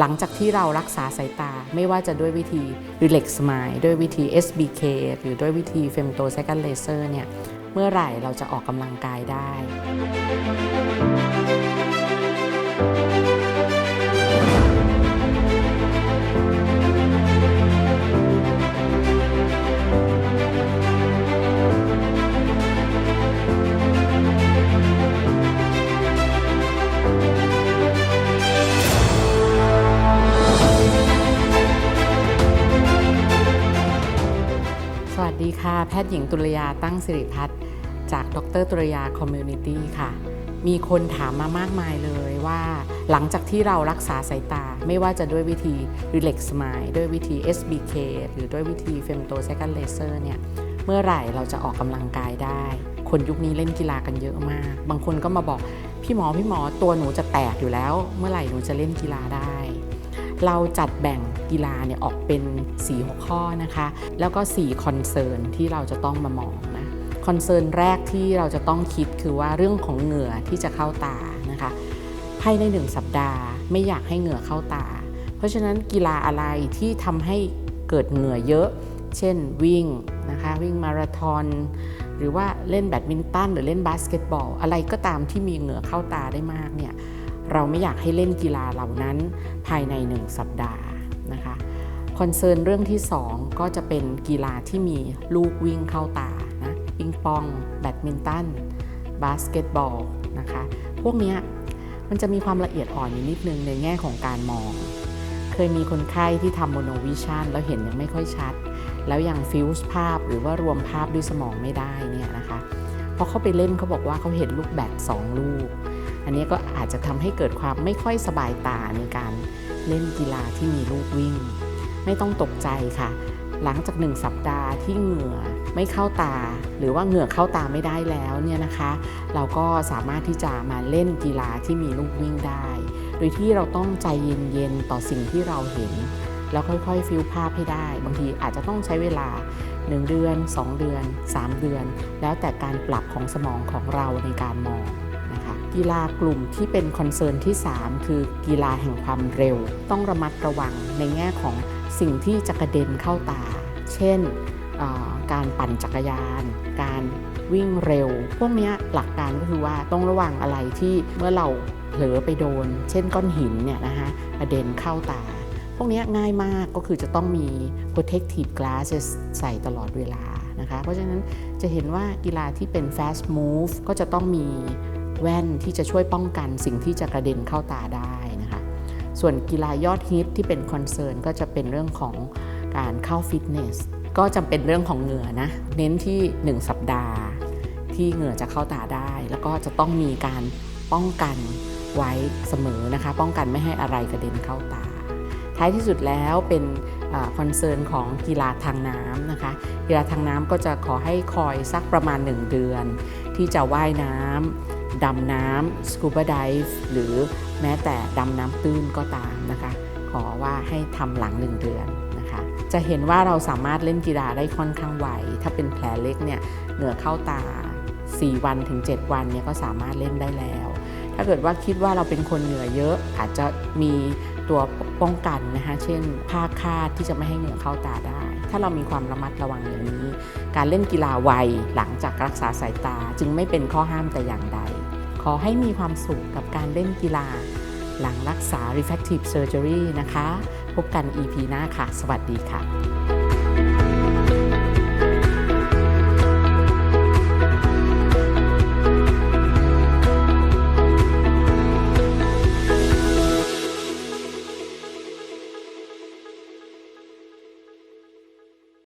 หลังจากที่เรารักษาสายตา ไม่ว่าจะด้วยวิธี Relax Smile ด้วยวิธี SBK หรือด้วยวิธี Femto Second Laser เนี่ยเมื่อไหร่เราจะออกกำลังกายได้ วัสดีค่ะ แพทย์หญิงตุลยาตั้งสิริพัฒน์จากดรตุลยาคอมมูนิตี้ค่ะ มีคนถามมามากมายเลยว่า หลังจากที่เรารักษาสายตาไม่ว่าจะด้วยวิธี Relax Smile ด้วยวิธี SBK หรือด้วยวิธี Femto Second Laser เนี่ยเมื่อไหร่เราจะออกกำลังกายได้ คนยุคนี้เล่นกีฬากันเยอะมาก บางคนก็มาบอกพี่หมอพี่หมอตัวหนูจะแตกอยู่แล้ว เมื่อไหร่หนูจะเล่นกีฬาได้ เราจัดแบ่งกีฬาเนี่ยออกเป็น 4 หัวข้อนะคะ แล้วก็ 4 คอนเซิร์นที่เราจะต้องมามองนะคอนเซิร์นแรกที่เราจะต้องคิดคือว่าเรื่องของเหงื่อที่จะเข้าตานะคะภายใน1สัปดาห์ ไม่อยากให้เหงื่อเข้าตา เพราะฉะนั้นกีฬาอะไรที่ทำให้เกิดเหงื่อเยอะ เช่นวิ่งนะคะวิ่งมาราธอนหรือว่าเล่นแบดมินตันหรือเล่นบาสเกตบอล อะไรก็ตามที่มีเหงื่อเข้าตาได้มากเนี่ย เราไม่อยากให้เล่นกีฬาเหล่านั้นภายใน 1 สัปดาห์นะคะคอนเซิร์นเรื่องที่ 2 ก็จะเป็นกีฬาที่มีลูกวิ่งเข้าตานะปิงปอง แบดมินตัน บาสเกตบอลนะคะพวกเนี้ยมันจะมีความละเอียดอ่อนอยู่นิดนึงในแง่ของการมอง เคยมีคนไข้ที่ทำโมโนวิชันแล้วเห็นยังไม่ค่อยชัด แล้วยังฟิวส์ภาพหรือว่ารวมภาพด้วยสมองไม่ได้เนี่ยนะคะพอเขาไปเล่นเขาบอกว่าเขาเห็นลูกแบดสองลูก อันนี้ก็อาจจะทำให้เกิดความไม่ค่อยสบายตาในการเล่นกีฬาที่มีลูกวิ่ง ไม่ต้องตกใจค่ะ หลังจากหนึ่งสัปดาห์ที่เหงื่อไม่เข้าตา หรือว่าเหงื่อเข้าตาไม่ได้แล้วเนี่ยนะคะ เราก็สามารถที่จะมาเล่นกีฬาที่มีลูกวิ่งได้ โดยที่เราต้องใจเย็นๆต่อสิ่งที่เราเห็น แล้วค่อยๆฟิลภาพให้ได้ บางทีอาจจะต้องใช้เวลา1เดือน 2 เดือน 3 เดือน แล้วแต่การปรับของสมองของเราในการมอง กีฬากลุ่มที่เป็นคอนเซิร์นที่ 3 คือกีฬาแห่งความเร็ว ต้องระมัดระวังในแง่ของสิ่งที่จะกระเด็นเข้าตา เช่นการปั่นจักรยาน การวิ่งเร็ว พวกนี้หลักการก็คือว่าต้องระวังอะไรที่เมื่อเราเผลอไปโดน เช่นก้อนหินเนี่ยนะคะกระเด็นเข้าตา พวกนี้ง่ายมากก็คือจะต้องมี protective glasses ใส่ตลอดเวลานะคะ เพราะฉะนั้นจะเห็นว่ากีฬาที่เป็น fast move ก็จะต้องมี แว่นที่จะช่วยป้องกันสิ่งที่จะกระเด็นเข้าตาได้นะคะ ส่วนกีฬายอดฮิตที่เป็นคอนเซิร์นก็จะเป็นเรื่องของการเข้าฟิตเนสก็จำเป็นเรื่องของเหงื่อนะ เน้นที่ 1 สัปดาห์ ที่เหงื่อจะเข้าตาได้ แล้วก็จะต้องมีการป้องกันไว้เสมอนะคะ ป้องกันไม่ให้อะไรกระเด็นเข้าตา ท้ายที่สุดแล้วเป็นคอนเซิร์นของกีฬาทางน้ำนะคะ กีฬาทางน้ำก็จะขอให้คอยสักประมาณ 1 เดือน ที่จะว่ายน้ำ ดำน้ำสกูบาไดฟ์หรือแม้แต่ดำน้ำตื้นก็ตามนะคะ ขอว่าให้ทำหลัง1เดือนนะคะ จะเห็นว่าเราสามารถเล่นกีฬาได้ค่อนข้างไวถ้าเป็นแผลเล็กเนี่ยเหงื่อเข้าตา 4 วันถึง 7 วันเนี่ยก็สามารถเล่นได้แล้ว ถ้าเกิดว่าคิดว่าเราเป็นคนเหงื่อเยอะอาจจะมีตัวป้องกันนะคะ เช่นผ้าคาดที่จะไม่ให้เหงื่อเข้าตาได้ ถ้าเรามีความระมัดระวังอย่างนี้ การเล่นกีฬาไวหลังจากรักษาสายตาจึงไม่เป็นข้อห้ามแต่อย่างใด อให้มีความสุขกับการเล่นกีฬา หลังรักษา refractive surgery นะคะ พบกัน EP หน้าค่ะ สวัสดีค่ะ